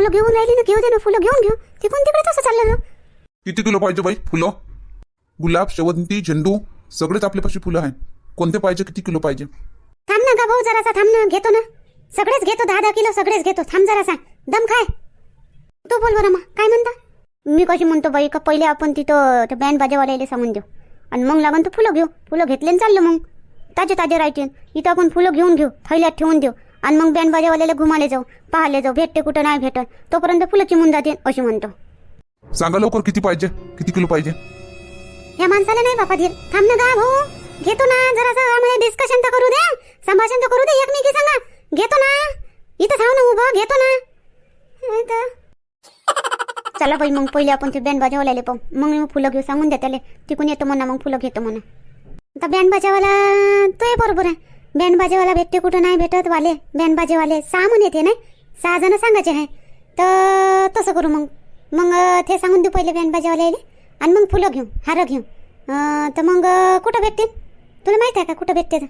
फुलं घेऊन राहिली ना घेऊ दे ना फुलं घेऊन घेऊ. तिकडून तिकडे तसं चाललं ना. किती किलो पाहिजे बाई फुलं? गुलाब शेवंती झेंडू सगळेच आपल्यापाशी फुलं आहे कोणते पाहिजे किती किलो पाहिजे? थांब ना गा भाऊ जरासा थांब ना घेतो ना. सगळेच घेतो दहा दहा किलो सगळेच घेतो. थांब जरासा. दम खाय. तू बोल बरं मग. काय म्हणता? मी कशी म्हणतो बाई का पहिले आपण तिथं त्या बँड बाजावाल्याला सांगून देऊ. आणि मग लागून तर फुलं घेऊ. फुलं घेतले चाललं मग. ताजे ताजे राहतील इथं आपण फुलं घेऊन घेऊ. थैल्यात ठेवून देऊ. आणि मग बँड बाजावाल्याला घुमाले जाऊ पाहायला जाऊ भेटते कुठं नाही भेटत. तोपर्यंत फुलं चिमून जातील अशी म्हणतो. सांगा लवकर किती पाहिजे? किती किलो पाहिजे? या माणसाला नाही बापा धीर. थांब ना गा भाऊ. घेतो ना जरासं आम्हाला डिस्कशन तर करू दे. संभाषण तर करू दे एकमेकी सांगा. घेतो ना. इथं थांब ना उभं घेतो ना. चला बाई मग पहिले आपण ते बँड बाजावाल्याला पाहू. मग मी फुलं घेऊ सांगून द्या त्याला. तिकून येतो म्हणा मग फुलं घेतो म्हणा. आता बँड बाजावाला तो बरोबर आहे. बँडबाजेवाला भेटते कुठं नाही भेटत वाले बँडबाजेवाले सहा म्हण येते नाही. सहा जण सांगायचे आहे. तर तसं करू मग. मग ते सांगून देऊ पहिले बँडबाजेवाले यायले. आणि मग फुलं घेऊ हार घेऊ. तर मग कुठं भेटतील? तुला माहीत आहे का कुठं भेटते तर?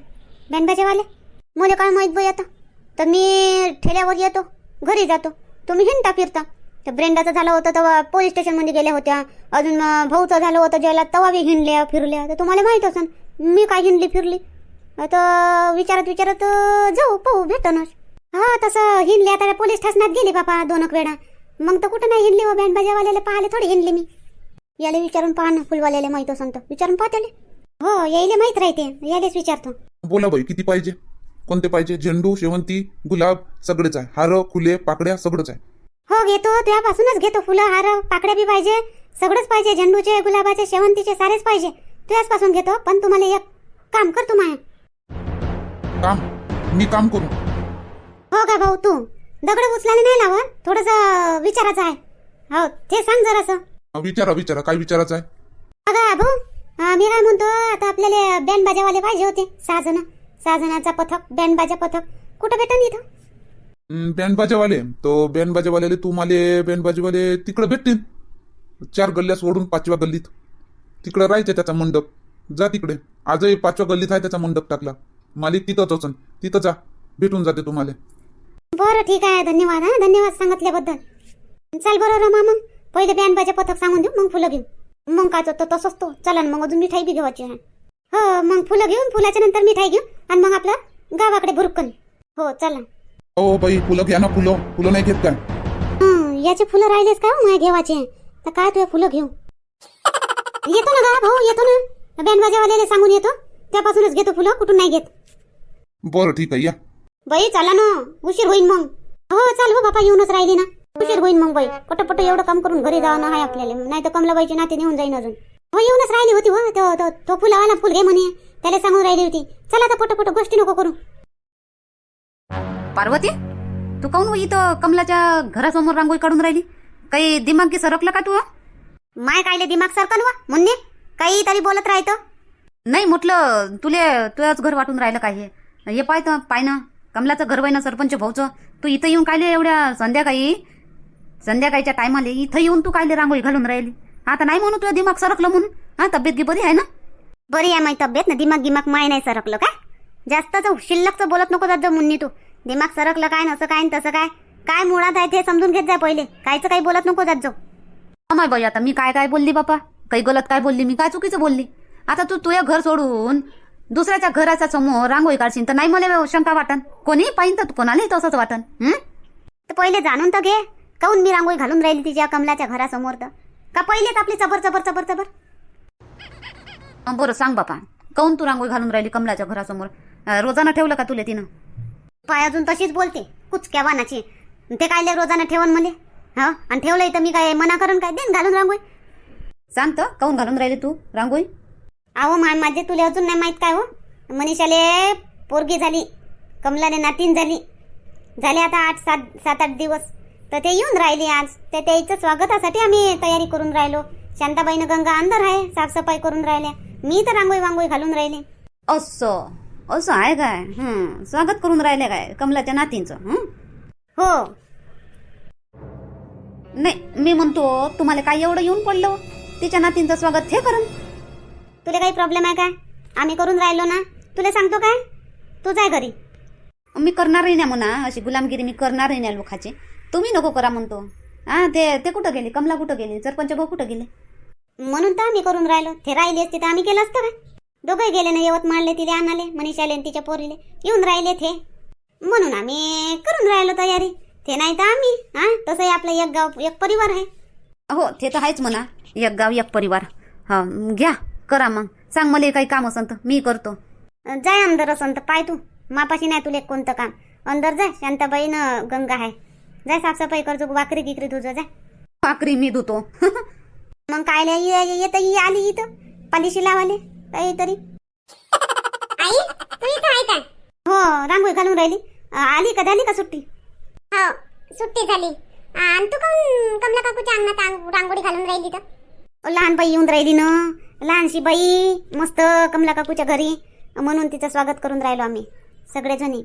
बँडबाजेवाले मला काय माहीत बाई आता. तर मी ठेल्यावर येतो घरी जातो. तुम्ही हिंडता फिरता. तर ब्रेंडाचं झालं होतं तेव्हा पोलीस स्टेशनमध्ये गेल्या होत्या. अजून भाऊचं झालं होतं जेला तेव्हा बी हिंडल्या फिरल्या. तर तुम्हाला माहीत असेल मी काय हिंडली फिरली? आता विचारत विचारत जाऊ पाहू भेटतो ना हा तसं हिंडले आता पोलीस स्टेशनात गेली बापा दोन एक वेळा. मग तर कुठं नाही हिंडली व बँड बाजावाल्याला पाहिले थोडी हिंडली मी. याला विचारून पहा ना फुलवाल्याला माहीत असेल तर. विचारून पाहा त्याला. हो यायला माहीत राहते यालेच विचारतो. बोला बाई किती पाहिजे? कोणते पाहिजे? झेंडू शेवंती गुलाब सगळेच आहे. हार फुले पाकड्या सगळंच आहे. हो घेतो त्यापासूनच घेतो. फुलं हार पाकड्या बी पाहिजे सगळंच पाहिजे. झेंडूचे गुलाबाचे शेवंतीचे सारेच पाहिजे. तुझ्याचपासून घेतो पण तुम्हाला एक काम कर तू माया. काम मी काम करू. हो का भाऊ तू? दगड उचलाने नाही लावत? थोडस विचारायचं आहे. हो ते सांग जरासं. अं, विचारा विचारा. काय विचारायचं आहे? अगं भाऊ अं, मी काय म्हणतो आता आपल्याला बँड बाजावाले पाहिजे होते सहा जण. सहा जणांचा पथक बँड बाजा पथक. कुठं भेटेल इथं? बँड बाजावाले तो बँड बाजावाले तुम्हाला बँड बाजावाले तिकडे भेटतील. चार गल्ल्या सोडून पाचव्या गल्लीत. तिकडे राहायचे त्याचा मंडप. जा तिकडे. आजही पाचव्या गल्लीत आहे त्याचा मंडप टाकला. मालिक तिथंच असन तिथं जा. भेटून जाते तुम्हाला. बरं ठीक आहे. धन्यवाद हा. धन्यवाद सांगितल्याबद्दल. चल बरं रमा मग. पहिले बँड बाजा पथक सांगून देऊ मग फुलं घेऊ. मग काय तो तसंच तो. चला ना मग अजून मिठाई बी घेवायची आहे. हो मग फुलं घेऊन फुलाच्या नंतर मिठाई घेऊ आणि मग आपलं गावाकडे भुरकन हो चला. हो बाई फुलं घ्या ना फुलं. फुलं नाही घेत काय? याचे फुलं राहिलेच का? माय घेवाचे तर काय तुझे फुलं घेऊ? येतो ना गा भाऊ येतो ना. बँड बाजावाल्याला सांगून येतो. त्यापासूनच घेतो फुलं कुठून नाही घेत. बरं ठीक आहे या. बाई चला ना. उशीर होईन मग. हो चाल हो बापा येऊनच राहिली ना. उशीर होईन मग बाई. पटपट एवढं काम करून घरी जावं ना आहे आपल्याला. नाही तर कमलाबाईची नाते नेऊन जाईन अजून. हो येऊनच राहिली होती हो. तो तो- तो फुलावाला फुल घे म्हणे. त्याला सांगून राहिली होती. चला आता पटपट गोष्टी नको करू. पार्वती तू काऊन हो इथं कमलाच्या घरासमोर रांगोळी काढून राहिली? काही दिमागी सरकलं का तू? माय कायले दिमाग सरकन वा म्हणणे काही तरी बोलत राहतं. नाही म्हटलं तुले तुझ्याच घर वाटून राहिलं काय हे? हे पाय तर पाय ना. कमलाचं घर ना सरपंच भाऊचं. तू इथं येऊन कायले एवढ्या संध्याकाळी? संध्याकाळच्या टायमाला इथं येऊन तू कायले रांगोळी घालून राहिली? आता नाही म्हणू तुझं दिमाग सरकलं म्हणून. हा तब्येत गी बरी आहे ना? बरी आहे माही तब्येत. ना दिमाग गिमाग माय नाही सरकलं काय जास्तच शिल्लकचं बोलत नको जात मुन्नी तू. दिमाग सरकलं काय नसं काय तसं काय? काय मुळात आहे ते समजून घेत जा पहिले. कायचं काही बोलत नको जात जाऊ. अमाय बाई आता मी काय काय बोलली बापा? काही गलत काय बोलली? मी काय चुकीचं बोलली? आता तू तुझ्या घर सोडून दुसऱ्याच्या घराच्या समोर रांगोळी काढशील तर नाही मला शंका वाटन. कोणी पाहिजे तर कोणालाही तसंच वाटन. हं? तर पहिले जाणून तर घे. काऊन मी रांगोळी घालून राहिली तिच्या कमलाच्या घरासमोर तर? का पहिलेच आपली चबर चबर चबर चबर अं, बरं सांग बापा. काऊन तू रांगोळी घालून राहिली कमलाच्या घरासमोर? अं, रोजानं ठेवलं का तुला तिनं? पाय अजून तशीच बोलते. कुचक्या वानाची. ते काय रोजानं ठेवण मले हा? आणि ठेवलंय तर मी काय मना करून काय देन घालून रांगोळी? सांग तर काऊन घालून राहिली तू रांगोळी? अहो मा माझे तुला अजून नाही माहीत काय हो. मनीषाले पोरगी झाली कमलाने नातीन झाली. झाले आता आठ सात सात आठ दिवस. तर ते येऊन राहिली आज. तर त्याचं स्वागतासाठी आम्ही तयारी करून राहिलो. शांताबाईनं गंगा अंदर आहे साफसफाई करून राहिल्या. मी तर रांगोळी वांगोळी घालून राहिले. असं असं आहे काय? हं स्वागत करून राहिले काय कमलाच्या नातींचं हं? हो. नाही मी म्हणतो तुम्हाला काय एवढं येऊन पडलं? तिच्या नातींचं स्वागत हे करण तुला काही प्रॉब्लेम आहे काय आम्ही करून राहिलो ना. तुला सांगतो काय? तू जाय घरी. मी करणारही नाही म्हणा. अशी गुलामगिरी मी करणारही नाही लोकांची. तुम्ही नको करा म्हणतो. हा ते ते कुठं गेले? कमला कुठं गेले? सरपंच भाऊ कुठं गेले? म्हणून तर आम्ही करून राहिलो. ते राहिले असते तर आम्ही केलं असतं काय दोघंही गेले ना यवतमाळले तिथे आणाले मनीषाले तिच्या पोरीले. येऊन राहिले ते. म्हणून आम्ही करून राहिलो तयारी. ते नाही तर आम्ही. हा तसंही आपलं एक गाव एक परिवार आहे. हो ते तर आहेच म्हणा. एक गाव एक परिवार. हा घ्या. करा मग. सांग मला काही काम असन तर. मी करतो. जाय अंदर असं तर. पाय तू. मापाशी नाही तुला कोणतं काम. अंदर जाय शांताबाईनं गंगा आहे जाय साफसफाई करतो वाकरी गिकरी तुझं जाय भाकरी मी धुतो. मग काय येत आली इथं. पालिशी लावाले. काहीतरी. आई तू इथं आहे काय हो रांगोळी घालून राहिली. आली का? झाली का सुट्टी? हो सुट्टी झाली. आणि तू कमला काकूच्या अंगणात अंग- रांगोळी घालून राहिली तर? लहान बाई येऊन राहिली ना. लहानशी बाई मस्त कमला काकूच्या घरी. म्हणून तिचं स्वागत करून राहिलो आम्ही सगळेजणी.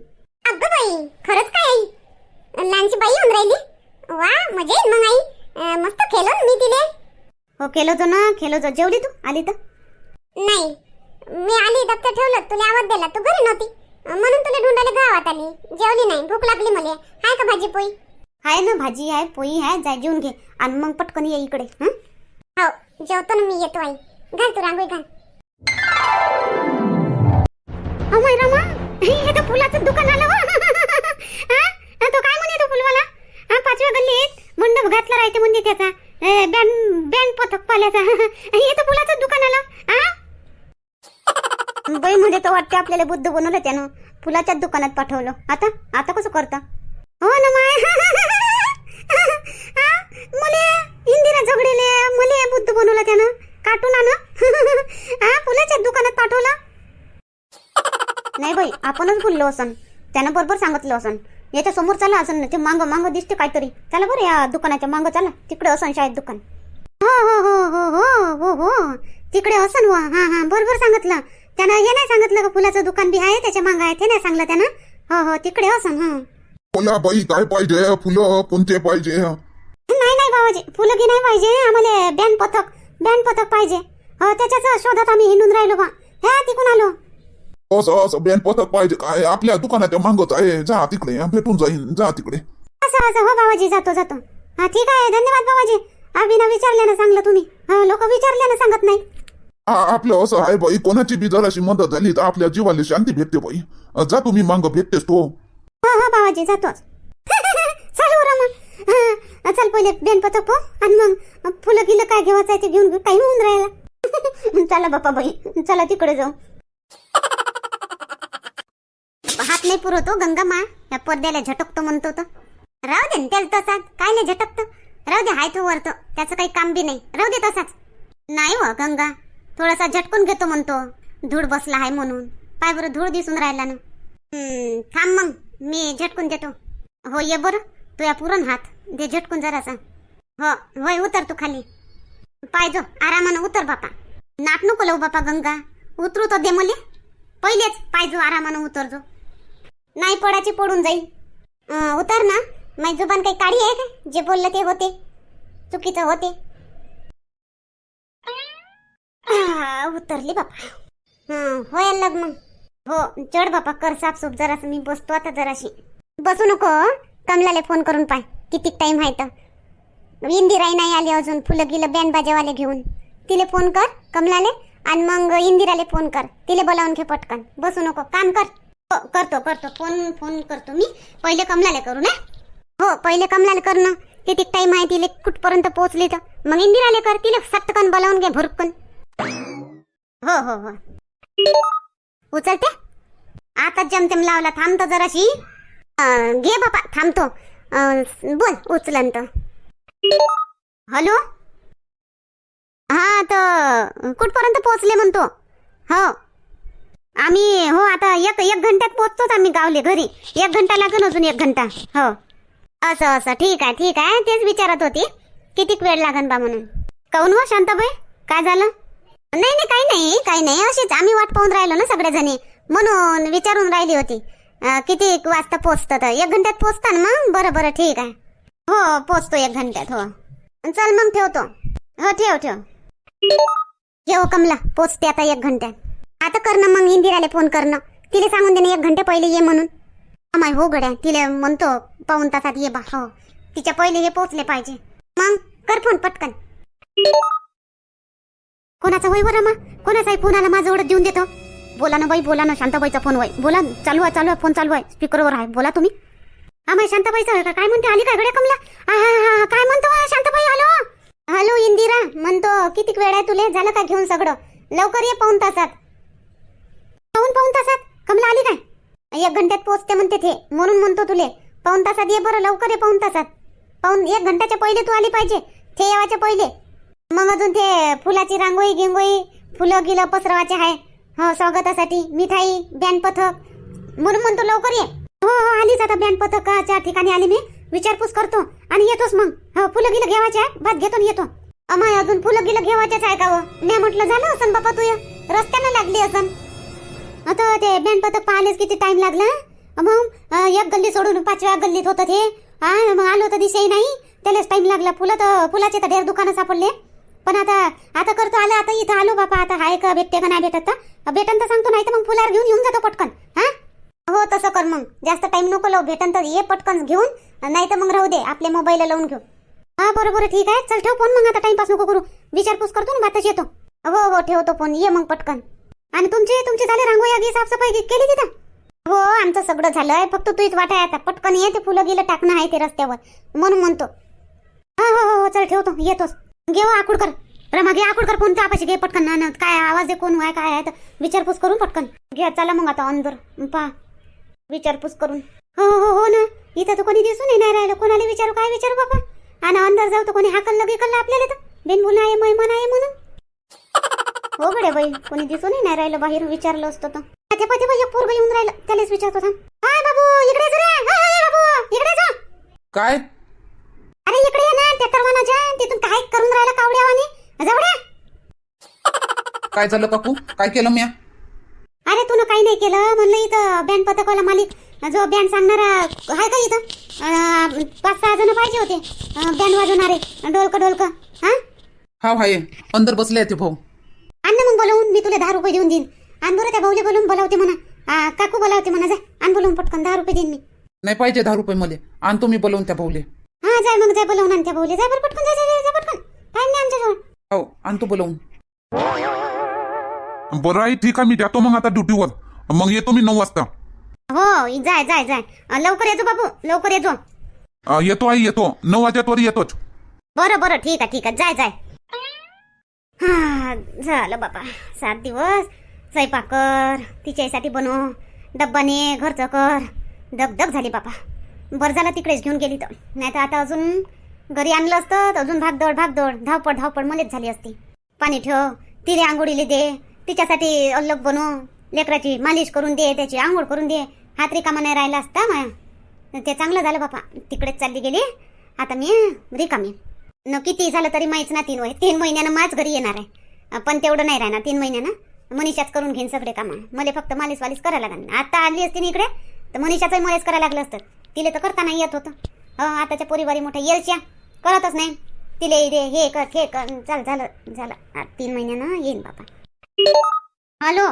अगं बाई खरंच काय आई? लहानशी बाई होऊन राहिली? वा मजा येईल मग आई. मस्त खेळलो ना मी तिले. हो केलो तो ना खेलो तो जेवली तू? आली तर? नाही. मी आली दप्तर ठेवलं. तुला आवाज दिला. तू घरी नव्हती. म्हणून तुला ढुंढायला गावात आली. जेवली नाही. भूक लागली मला. हाय का भाजी पोळी हाय ना भाजी आहे पोळी आहे. जाय जेवून घे. आणि मग पटकन ये इकडे. हो जेवतो ना मी. येतो आई. घाल तू रांगोळी घाल. अमय रमा हे तर फुलाचं दुकान आलं वा. हा? तो काय म्हणे तो फुलवाला? हा पाचव्या गल्लीत मंडप घातला राहते म्हणजे त्याचा. बँड बँड पथक पाल्याचा. हे तर फुलाचं दुकान आलं. हा? बाई म्हणजे तो वाटते आपल्याला बुद्ध बनवलं त्यानं. फुलाच्याच दुकानात पाठवलं. आता आता कसं करता? हो ना माय हा, मले इंदिरा झगडेले मले बुद्ध बनवलं त्यानं कार्टून आण हा फुलाच्याच दुकानात पाठवलं नाही बाई बोललो असन. त्यानं बरोबर सांगितलं असन. याच्या समोर चला असन ना ते मांग मांग दिसते काहीतरी. चला बरं या दुकानाच्या मांग चला. तिकडे असन शाळेत दुकान. हो हो हो हो हो हो हो. तिकडे असन वा. हा हा बरोबर सांगितलं. त्यानं हे नाही सांगितलं का फुलाचं दुकान बी आहे त्याच्या मांग आहे ते नाही सांगलं त्यानं? हो हो तिकडे असन हा. बोला बाई काय पाहिजे? फुलं कोणते पाहिजे? नाही नाही बाबाजी. फुलं की नाही पाहिजे. आम्हाला बँड पथक बँड पथक पाहिजे. हो त्याच्याच शोधात आम्ही हिंडून राहिलो बा. ह्या तिकून आलो. असं असं बँड पथक पाहिजे काय आपल्या दुकानाच्या मागच आहे जा तिकडे भेटून जाईन जा तिकडे. असं असं हो बाबाजी जातो जातो. हा ठीक आहे धन्यवाद बाबाजी अभिनव विचारल्यानं सांगलं तुम्ही. हा लोक विचारल्यानं सांगत नाही. आपलं असं आहे बाई. कोणाची बी जराशी मदत झाली तर आपल्या जीवाला शांती भेटते बाई. जा तुम्ही मांग भेटतेस तो. हो हो बाबाजी जातोच. चालू रमा. चल पहिले बेनपथक पो आणि मग फुलं गिलं काय घेवायचं ते घेऊन घेऊ काही होऊन राहिला. चला बापा बाई चला तिकडे जाऊ. हात नाही पुरवतो गंगामा या पडद्याला झटकतो म्हणतो तो. राहू दे त्याला तसाच. काय नाही झटकतो. राहू दे हाय तो वरतो. त्याचं काही काम बी नाही. राहू दे तसाच. नाही व गंगा. थोडासा झटकून घेतो म्हणतो. धूळ बसला आहे म्हणून. पाय बरं धूळ दिसून राहिला ना. थांब मग. मी झटकून देतो. हो ये बरं. तुया पुरण हात. दे झटकून जरासा. हो होय उतर तू खाली. पाहिजो आरामानं उतर बापा. नाट नको लव बापा गंगा. उतरू तो दे मले. पहिलेच पाहिजो आरामानं उतरजो नाही पडाची पडून जाईल. उतर ना. माझी जुबान काही काढी आहे का? जे बोललं ते होते. चुकीचं होते. आह, उतरली बापा. हं, होय लग मग. हो चढ बापा कर साफसूफ. जरासं मी बसतो आता जराशी. बसू नको कमलाले फोन करून पाय. किती टाइम आहे तर इंदिराई नाही आली अजून. फुलं गिलं बँड बाजेवाले घेऊन. तिले फोन कर कमलाले. आणि मग इंदिराले फोन कर. तिले बोलावून घे पटकन. बसू नको. काम कर. करतो करतो. फोन फोन करतो मी. पहिले कमलाले करू ना? हो पहिले कमलाले कर ना. किती टाइम आहे तिले कुठपर्यंत पोहोचली तर. मग इंदिराले कर तिले सटकन बोलावून घे भुरकन. हो हो हो. उचलते? आता जमतेम लावला थांबतो जराशी. घे बापा थांबतो. बोल उचलन तर. हॅलो? हा तर कुठपर्यंत पोहोचले म्हणतो? हो. एक एक घंट्यात पोहोचतोच आम्ही गावले घरी. एक घंटा लागेल अजून एक घंटा. हो. असं असं. ठीक आहे ठीक आहे. तेच विचारत होती. कितीक वेळ लागन बा म्हणून? काऊन व शांताबाई? काय झालं? नाही नाही काही नाही. काही नाही. अशीच आम्ही वाट पाहून राहिलो ना सगळेजणी. म्हणून विचारून राहिली होती. किती वाजता पोचतं तर? एक घंट्यात पोचता ना मग? बरं बरं. ठीक आहे. हो पोचतो एक घंट्यात. हो. चल मग ठेवतो. हो ठेव ठेव. ठेव कमला. पोचते आता एक घंट्यात. आता करणं मग. इंदिराला फोन करणं तिला सांगून दे ना एक घंटे पहिले ये म्हणून. माय हो गड्या तिला म्हणतो पाऊन तासात ये बा. हो. तिच्या पहिले हे पोहोचले पाहिजे. मग कर फोन पटकन. कोणाचा होय बरं मग कोणाचाही फोन आला माझं ओढत देऊन देतो. बोला ना बाई बोला ना शांताबाईचा फोन होय. बोला चालू आहे चालू आहे फोन चालू आहे. स्पीकरवर आहे. बोला तुम्ही. हा माय शांताबाईचा का? काय म्हणते? आली काय गड्या कमला? हा हा हा काय म्हणतो? शांताबाई हॅलो? हॅलो इंदिरा म्हणतो किती वेळ आहे तुले? झालं का घेऊन सगळं? लवकर ये पाऊन तासात. पाऊन पाऊन तासात? कमला आली काय? एक घंट्यात पोहोचते म्हणते ते. म्हणून म्हणतो तुले पाऊन तासात ये बरं लवकर ये पाऊन तासात. पाऊन एक घंट्याच्या पहिले तू आली पाहिजे ते येवाच्या पहिले. मग अजून ते फुलाची रांगोळी गिंगोळी फुलं गिलं पसरवायचे आहे हो स्वागतासाठी मिठाई बँड पथक. म्हणून म्हणतो लवकर ये. हो हो आलीच आता बँड पथकाच्या ठिकाणी आली मी. विचारपूस करतो आणि येतोच मग. हो फुलं गिलं घेवायचे आहे भात घेतो येतो. अमाय अजून फुलं गिलं घेवायचेच आहे का हो? म्हटलं झालं असन बापा तू रस्त्यानं लागली असन. आता ते बँड पथक पाहिलेच किती टाइम लागला? मग एक गल्ली सोडून पाचव्या गल्लीत होतं ते. हा मग आलो तर दिसेही नाही. त्यालाच टाइम लागला. फुलं तर फुलाचे तर ढेर दुकानं सापडले. पण आता आता करतो आलं आता इथं आलो बापा. आता हाय का भेटते का नाही भेटत तर? भेटन तर सांगतो नाही तर मग फुलावर घेऊन येऊन जातो पटकन. हा? हो तसं कर मग. जास्त टाइम नको लावू. भेटन तर ये पटकन घेऊन. नाही तर मग राहू दे. आपल्या मोबाईल लावून घेऊ. हा बरोबर ठीक आहे. चल ठेव फोन मग आता टाइमपास नको करू. विचारपूस करतो ना बातच येतो. हो हो ठेवतो फोन ये मग पटकन. आणि तुमची तुमची झाली रांगोळी आधी साफसफाई केली तिथं? हो आमचं सगळं झालंय. फक्त तूच वाटाय आता पटकन ये ते फुलं गेलं टाकणं आहे ते रस्त्यावर. म्हणून म्हणतो. हा हो हो हो चल ठेवतो. येतोच घे हो आकुडकर रमा घे आकुडकर फोन तापाशी घे पटकन. ना काय आवाज आहे कोण आहे काय आहे तर विचारपूस करून पटकन. घ्या चला मग आता अंदर पा. विचारपूस करून. हो हो हो ना. इथं तर कोणी दिसून नाही राहिलं. कोणाला विचारू काय विचारू बाबा आणि अंदर जाऊ तर कोणी हाकल गिकल आपल्याला तर? बिनबुल आहे महिमान आहे म्हणून. हो गड्या बाई. कोणी दिसूनही नाही राहिलं बाहेर विचारलं असतं तर. ते पते बाई पोरग येऊन राहिलं. त्यालाच विचारतो थांब. हाय बाबू इकडे जा रे. हाय, हाय, बाबू इकडे जा. काय? अरे इकडे ये ना त्या करवानाच्या तिथून काय करून राहिला कावड्यावाने? जावड्या काय झालं काकू? काय केलं म्या? अरे तू काही नाही केलं. म्हणलं इथं बँड पथकवाला मालिक जो बँड सांगणारा आहे का इथं? पाच सहा जण पाहिजे होते. बँड वाजवणारे डोलक डोलक. हा? हा भाई अंदर बसले ते भाऊ. आण ना मग बोलवून मी तुला दहा रुपये देऊन देईन. आण बरं त्या भाऊले बोलवून बोलावते म्हणा. आ, काकू बोलावते म्हणा जा. आण बोलवून पटकन दहा रुपये देईन मी. नाही पाहिजे दहा रुपये मध्ये आणतो मी बोलवून त्या भाऊले. हा जाय मग जाय बोलवून आण त्या भाऊले. जाय बरं पटकन जाय जाय, पटकन. टाइम नाही आमच्याजवळ हो आणतो बोलवून. बरं आहे ठीक आहे मी जातो मग आता ड्युटीवर. मग येतो मी नऊ वाजता. हो जाय जाय जाय. अ, लवकर येतो बाबू लवकर येतो अं, येतो आई येतो. नऊ वाजल्यावर येतोच. बरं बरं ठीक आहे ठीक आहे. जाय जाय. हा झालं बाबा. सात दिवस. स्वयंपाक कर तिच्यासाठी बनव. डब्बा ने घरचं कर. धगधग झाली बाबा. बरं झालं तिकडेच घेऊन गेली तर. नाही तर आता अजून घरी आणलं असतं तर अजून भागदौड भागदौड धावपळ धावपळ मलाच झाली असती. पाणी ठेव तिने आंघोळीले दे. तिच्यासाठी अलग बनव. लेकराची मालिश करून दे त्याची आंघोळ करून दे. हात रिकामा नाही राहिला असता माया. ते चांगलं झालं बापा तिकडेच चालली गेली. आता मी रिकामी. न किती झालं तरी माहीच ना तीन वय तीन महिन्यानं माझ घरी येणार आहे. पण तेवढं नाही राहणार तीन महिन्यानं. मनीषाच करून घेईन सगळे कामं. मला फक्त मालिश वालिश करायला लागणार आता आली असती ना इकडे तर मनीषाचंही मलेच करायला लागलं असतं. तिला तर करता नाही येत होतं. हो आताच्या पोरीवारी मोठ्या येलच्या. करतच नाही. तिले दे हे कर हे कर. चल झालं झालं. तीन महिन्यानं येईन बाबा. हॅलो?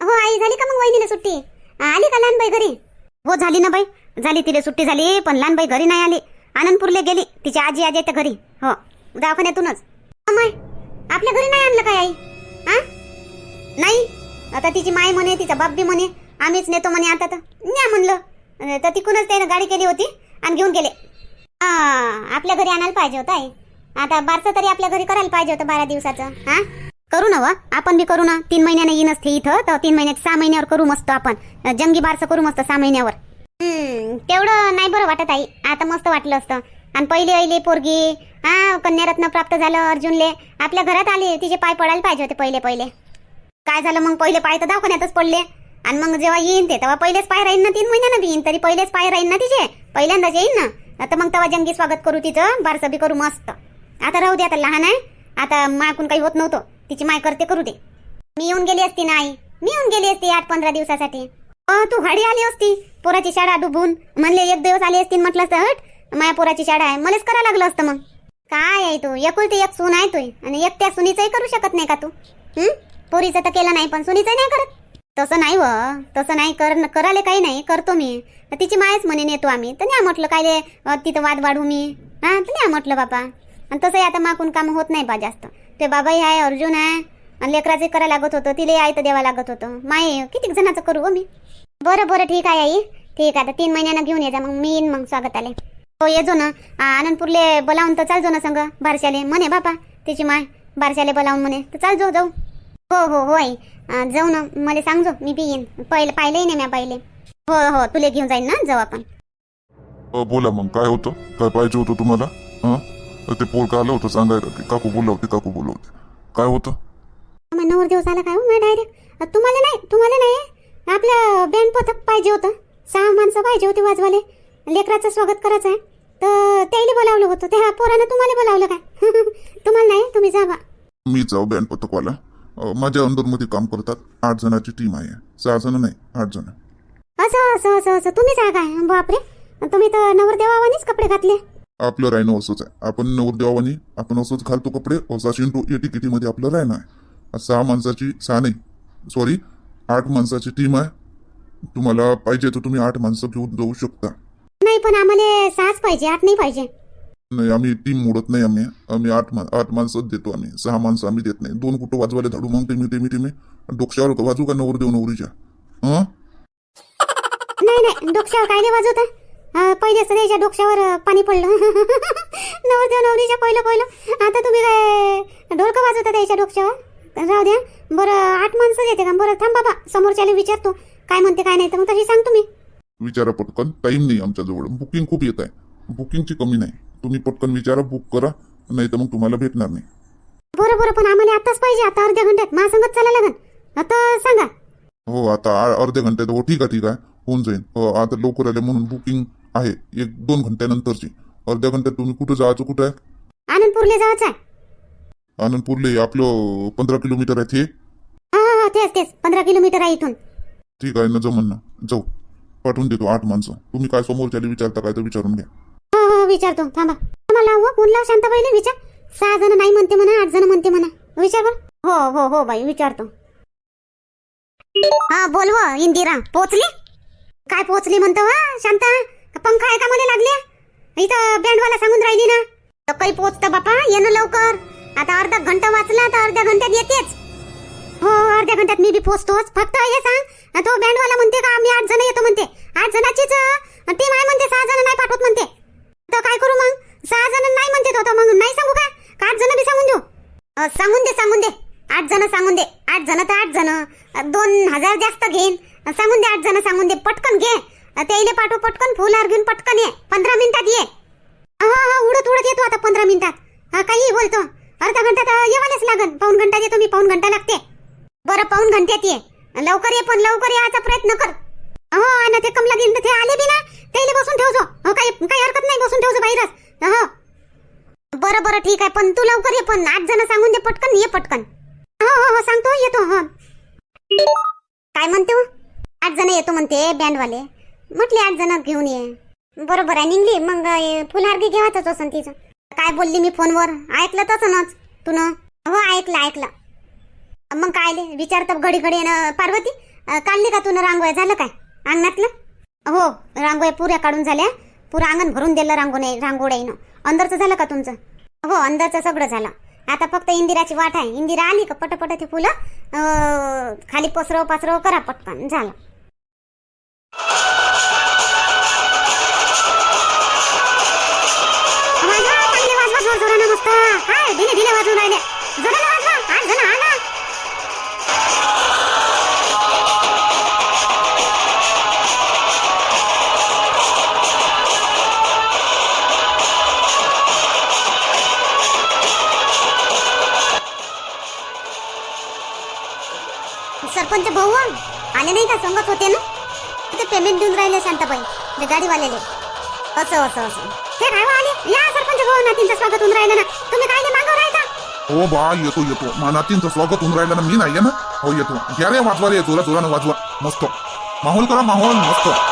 हो आई झाली का मग वहिनीला सुट्टी? आली का लहानबाई घरी? हो झाली ना बाई. झाली तिला सुट्टी झाली पण लहानबाई घरी नाही आली. आनंदपूरला गेली तिची आजी आजी त्या घरी. हो दवाखान्यातूनच. अमाय आपल्या घरी नाही आणलं काय आई? हा नाही? आता तिची माय म्हणे तिचा बाप बी म्हणे आम्हीच नेतो म्हणे आता तर. न्या म्हणलं. तर तिकूनच त्यानं गाडी केली होती आणि घेऊन गेले. हा आपल्या घरी आणायला पाहिजे होतं आहे आता बारसं तरी आपल्या घरी करायला पाहिजे होतं बारा दिवसाचं. हा करू ना वा आपण बी करू ना. तीन महिन्याने येईनच ते इथं तर तीन महिन्यात सहा महिन्यावर करू मस्त आपण. जंगी बारसं करू मस्त सहा महिन्यावर. तेवढं नाही बरं वाटत आई. आता मस्त वाटलं असतं. आणि पहिले आईले पोरगी हा कन्यारत्न प्राप्त झालं अर्जुनले. आपल्या घरात आले तिचे पाय पडायला पाहिजे होते पहिले पहिले. काय झालं मग? पहिले पाय तर दवाखान्यातच पडले. आणि मग जेव्हा येईन ते तेव्हा पहिलेच पाय राहीन ना तीन महिन्यानं बी येईन तरी पहिलेच पाय राहीन ना तिचे. पहिल्यांदाच येईन ना. आता मग तेव्हा जंगी स्वागत करू तिचं बारसबी करू मस्त. आता राहू दे आता लहान आहे. आता मायकून काही होत नव्हतं. तिची माय करते करू दे. मी येऊन गेली असती ना आई. मी येऊन गेली असती आठ पंधरा दिवसासाठी. तू घाडी आली असती. पोराची शाळा डुबून. म्हणले एक दिवस आली असती म्हटलं असतं माया पोराची शाळा आहे. मलाच करावं लागलं असतं मग. काय आहे तू? एकुलती एक सून आहे तू आणि एकट्या सुनीचंही करू शकत नाही का तू? पोरीचं तर केलं नाही पण सुनीचं नाही करत. तसं नाही व. तसं नाही कर करायला काही नाही. करतो मी. तिची मायच म्हणे नेतो आम्ही. तर नाही म्हटलं काय तिथं वाद वाढू मी. हा तर नाही म्हटलं बापा. आणि तसंही आता माकून काम होत नाही बा जास्त. ते बाबाही आहे अर्जुन आहे. आणि लेकराचे करायला लागत होतं. तिला आई तर द्यावं लागत होतं. माय किती जणाचं करू मी? बरं बरं ठीक आहे आई. ठीक आहे आता तीन महिन्यानं घेऊन ये जा मग मी येईन मग स्वागत आले हो येजो ना. आनंदपूरले बोलावून तर चालजो ना संग बारशाले. म्हणे बापा तिची माय बारशाले बोलावून म्हणे तर चालजो जाऊ. हो हो हो आई. जाऊ ना. मला सांगजो मी बी येईन. पहिले पाहिलंही नाही म्या पाहिले. हो हो तुले घेऊन जाईन ना जाऊ आपण. अ, बोला मग काय होतं? काय पाहिजे होतं तुम्हाला? हा ते पोर का आलं होतं सांगायला की काकू बोलावते काकू बोलावते. काय होतं? मग नवर दिवस आला काय हो डायरेक्ट. तुम्हाला नाही तुम्हाला नाही? आपल्या बँड पथक पाहिजे होतं. सहा माणसं पाहिजे होते वाजवाले लेकराचं स्वागत करायचं आहे तर त्याला बोलावलं होतं. त्या पोरानं तुम्हाला बोलावलं काय? तुम्हाला नाही? तुम्ही जा बा मी जाऊ बँड पथकवाला. अ, माझ्या अंडरमध्ये काम करतात. आठ जणांची टीम आहे. सहा जण नाही आठ जण. असं असं असं असं. तुम्ही जा काय बापरे. तुम्ही तर नवरदेवावानीच कपडे घातले. आपलं राहणं असंच आहे. आपण नवरदेवानी आपण असंच घालतो कपडे. असा शिंटू एटी किटीमध्ये आपलं राहणं आहे. सहा माणसाची सहा नाही. सॉरी आठ माणसाची टीम आहे. तुम्हाला पाहिजे तर तुम्ही आठ माणसं घेऊन जाऊ शकता. नाही पण आम्हाला सहाच पाहिजे आठ नाही पाहिजे. नाही आम्ही टीम मोडत नाही आम्ही. आम्ही आठ मा आठ माणसं देतो आम्ही. सहा माणसं आम्ही देत नाही. दोन कुठं वाजवायला धाडू मग टीमी टीमी टीमी डोक्यावर वाजू का? नवर देऊ नवरीच्या. हं? नाही नाही डोक्यावर काय नाही वाजवता? पहिले सध्याच्या डोक्यावर पाणी पडलं. नवरदेव नवरीच्या पहिलं पहिलं. आता तुम्ही काय ढोलकं वाजवता त्याच्या डोक्यावर? राहू द्या. बरं आठ माणसं येते का? बरं थांब बाबा. समोरच्याला विचारतो. काय म्हणते काय नाही तर मग तशी सांगतो मी. विचारा पटकन. टाइम नाही आमच्याजवळ बुकिंग खूप येत आहे. बुकिंगची कमी नाही. तुम्ही पटकन विचारा बुक करा. नाही तर मग तुम्हाला भेटणार नाही. बरं बरं पण आम्हाला आताच पाहिजे. आता अर्ध्या घंट्यात. महासंगत चालायला लागन. आता सांगा. हो आता आ- अर्ध्या घंट्यात. हो ठीक आहे ठीक आहे. होऊन जाईल हो आता लवकर आले म्हणून बुकिंग आहे. एक दोन घंट्यानंतरची. अर्ध्या घंट्यात तुम्ही कुठं जायचं कुठं आहे? आनंदपूरले जायचं आहे. आनंदपूरले आपलं पंधरा किलोमीटर आहे ते? हा हा हा तेच तेच. पंधरा किलोमीटर आहे इथून. ठीक आहे ना जमन ना. जाऊ. पाठवून देतो आठ माणसं. तुम्ही काय समोरच्याला विचारता काय तर विचारून घ्या. हो हो विचारतो. थांबा. मला हो फोन लाव शांताबाईला? विचार. सहा जण नाही म्हणते म्हणा आठ जण म्हणते म्हणा. विचार बरं. हो हो हो बाई विचारतो. हा बोल व इंदिरा. पोचली? काय पोचली म्हणतो वा शांता? पंखा आहे का मला लागले इथं बँडवाला सांगून राहिली ना. तर काही पोचतं बापा ये ना लवकर. आता अर्धा घंटा वाचला तर अर्ध्या घंट्यात येतेच. हो अर्ध्या घंट्यात मी बी पोचतोच. फक्त हे सांग तो बँडवाला म्हणते का आम्ही आठ जण येतो म्हणते. आठ जणाचीच टीम आहे म्हणते सहा जण नाही पाठवत म्हणते. तर काय करू मग? सहा जण नाही म्हणते तो तर मग नाही सांगू का? का आठ जण बी सांगून देऊ? सांगून दे सांगून दे. आठ जण सांगून दे. आठ जण तर आठ जण. दोन हजार जास्त घेईन. सांगून दे आठ जण सांगून दे. पटकन घे. त्याईले पाठव पटकन. फुल हार घेऊन पटकन ये. पंधरा मिनिटात ये. हा हा हो, हो, उडत उडत येतो आता पंधरा मिनिटात. हा काही बोलतो. अर्धा घंटा तर येवायलाच लागन. पाऊन घंटा येतो मी पाऊन घंटा लागते. बरं पाऊन घंट्यात ये लवकर ये पण लवकर यायचा प्रयत्न कर. हो आणि ते कमला गेले ते आले बी ना त्याला बसून ठेवजो. हो काही काही हरकत नाही बसून ठेवजो बाहेरच. हो बरं बरं ठीक आहे पण तू लवकर ये पण. आठ जण सांगून दे पटकन ये पटकन. हो हो हो सांगतो येतो हो. काय म्हणते हो? आठ जण येतो म्हणते बँडवाले. म्हटले आठ जण घेऊन ये. बरोबर आहे निघली. मग हे फुलहार घे घेवायचंच असं तिचं. काय बोलली मी फोनवर? ऐकलं तसंच. तू न हो ऐकलं ऐकलं. मग काय ले विचारतं घडी घडी पार्वती काढली का तू रांगोळ्या? झालं काय? अंगणातलं? हो रांगोळ्या पुऱ्या काढून झाल्या. पुरं अंगण भरून दिलं रांगोळ्या रांगोळ्यानं अंदरचं झालं का तुमचं? हो अंदरचं सगळं झालं. आता फक्त इंदिराची वाट आहे. इंदिरा आली का? पटपट ती फुलं खाली पसरव पसरव करा पटकन. झालं. काय ढिले ढिले राहिले जोरानं वाजवा आठ जण आला सरपंच भाऊ आले नाही का? संगत होते ना. ते पेमेंट देऊन राहिले शांताबाई ते गाडीवालेले असं असं असं. ते काय आले. या सरपंच भाऊ ना नातींचं स्वागत होऊन राहिलं ना. तुम्ही काय हो बा येतो येतो. मानातींचं स्वागत होऊन राहिलं ना मी नाही ना? हो येतो. घ्या रे वाजवा रे जोरा जोरानं वाजवा. मस्त. माहोल करा माहोल मस्त.